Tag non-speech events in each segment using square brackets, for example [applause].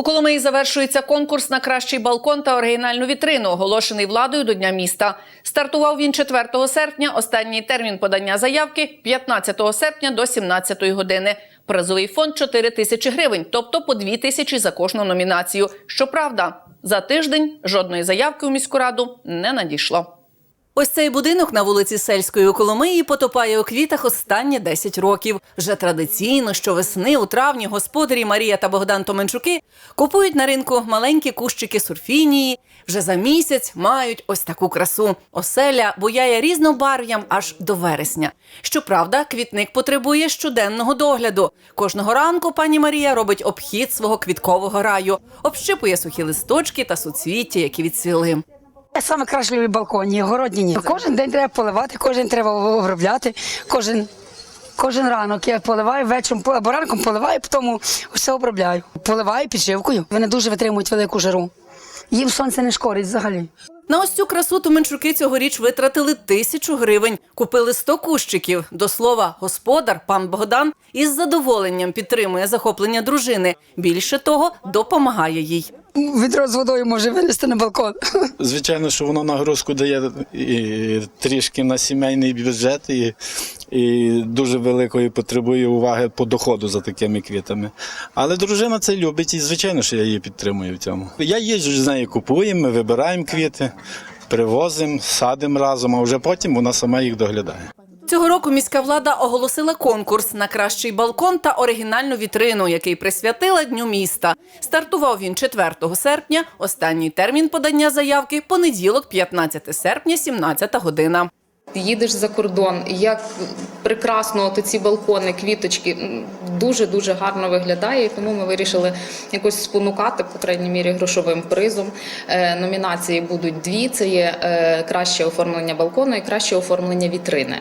У Коломиї завершується конкурс на кращий балкон та оригінальну вітрину, оголошений владою до Дня міста. Стартував він 4 серпня. Останній термін подання заявки 15 серпня до 17 години. Призовий фонд 4 тисячі гривень, тобто по 2 тисячі за кожну номінацію. Щоправда, за тиждень жодної заявки у міську раду не надійшло. Ось цей будинок на вулиці Сельської у Коломиї потопає у квітах останні 10 років. Вже традиційно щовесни у травні господарі Марія та Богдан Томенчуки купують на ринку маленькі кущики сурфінії. Вже за місяць мають ось таку красу. Оселя буяє різнобарв'ям аж до вересня. Щоправда, квітник потребує щоденного догляду. Кожного ранку пані Марія робить обхід свого квіткового раю, общипує сухі листочки та суцвіття, які відцвіли. Я саме краще люблю балконі, городні ні. Кожен день треба поливати, кожен треба обробляти, кожен, кожен ранок я поливаю, вечором або ранком поливаю, потім все обробляю. Поливаю підшивкою. Вони дуже витримують велику жару. Їм сонце не шкодить взагалі. На ось цю красу туменчуки цьогоріч витратили тисячу гривень. Купили 100 кущиків. До слова, господар, пан Богдан, із задоволенням підтримує захоплення дружини. Більше того, допомагає їй. Відро з водою може винести на балкон. [laughs] Звичайно, що воно нагрузку дає і трішки на сімейний бюджет і, і дуже великої потребує уваги по доходу за такими квітами. Але дружина це любить і, звичайно, що я її підтримую в цьому. Я їжджу з нею, купуємо, ми вибираємо квіти, привозимо, садимо разом, а вже потім вона сама їх доглядає. Цього року міська влада оголосила конкурс на кращий балкон та оригінальну вітрину, який присвятила Дню міста. Стартував він 4 серпня. Останній термін подання заявки понеділок, 15 серпня, 17 година. Їдеш за кордон, як прекрасно от ці балкони, квіточки дуже дуже гарно виглядає. Тому ми вирішили якось спонукати, по крайній мірі, грошовим призом. Е, Номінації будуть дві: це є е, краще оформлення балкону і краще оформлення вітрини.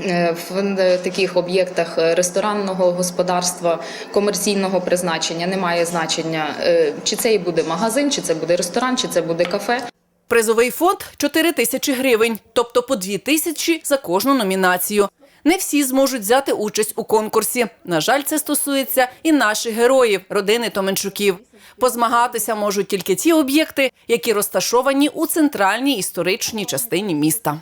Е, В таких об'єктах ресторанного господарства комерційного призначення немає значення, чи це і буде магазин, чи це буде ресторан, чи це буде кафе. Призовий фонд 4 тисячі гривень, тобто по 2 тисячі за кожну номінацію. Не всі зможуть взяти участь у конкурсі. На жаль, це стосується і наших героїв, родини Томенчуків. Позмагатися можуть тільки ті об'єкти, які розташовані у центральній історичній частині міста.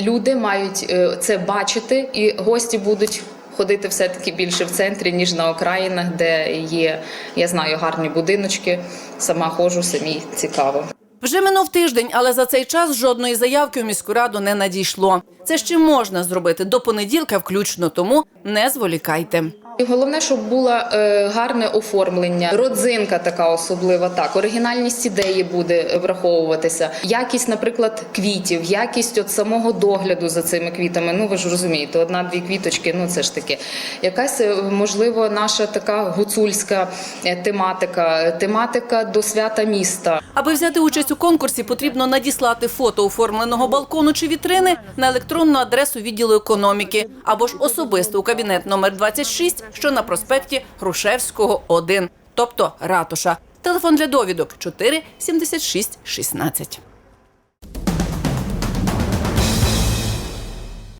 Люди мають е, це бачити, і гості будуть ходити все-таки більше в центрі, ніж на окраїнах, де є, я знаю, гарні будиночки. Сама ходжу, самі цікаво. Вже минув тиждень, але за цей час жодної заявки у міську раду не надійшло. Це ще можна зробити до понеділка, включно тому не зволікайте. І головне, щоб було е, гарне оформлення, родзинка така особлива. Так, оригінальність ідеї буде враховуватися. Якість, наприклад, квітів, якість от самого догляду за цими квітами. Ну ви ж розумієте, одна-дві квіточки, ну це ж таке. Якась е, можливо наша така гуцульська е, тематика, тематика до свята міста. Аби взяти участь у конкурсі, потрібно надіслати фото оформленого балкону чи вітрини на електронну адресу відділу економіки або ж особисто у кабінет номер 26, що на проспекті Грушевського, 1, тобто ратуша. Телефон для довідок 4 76 16.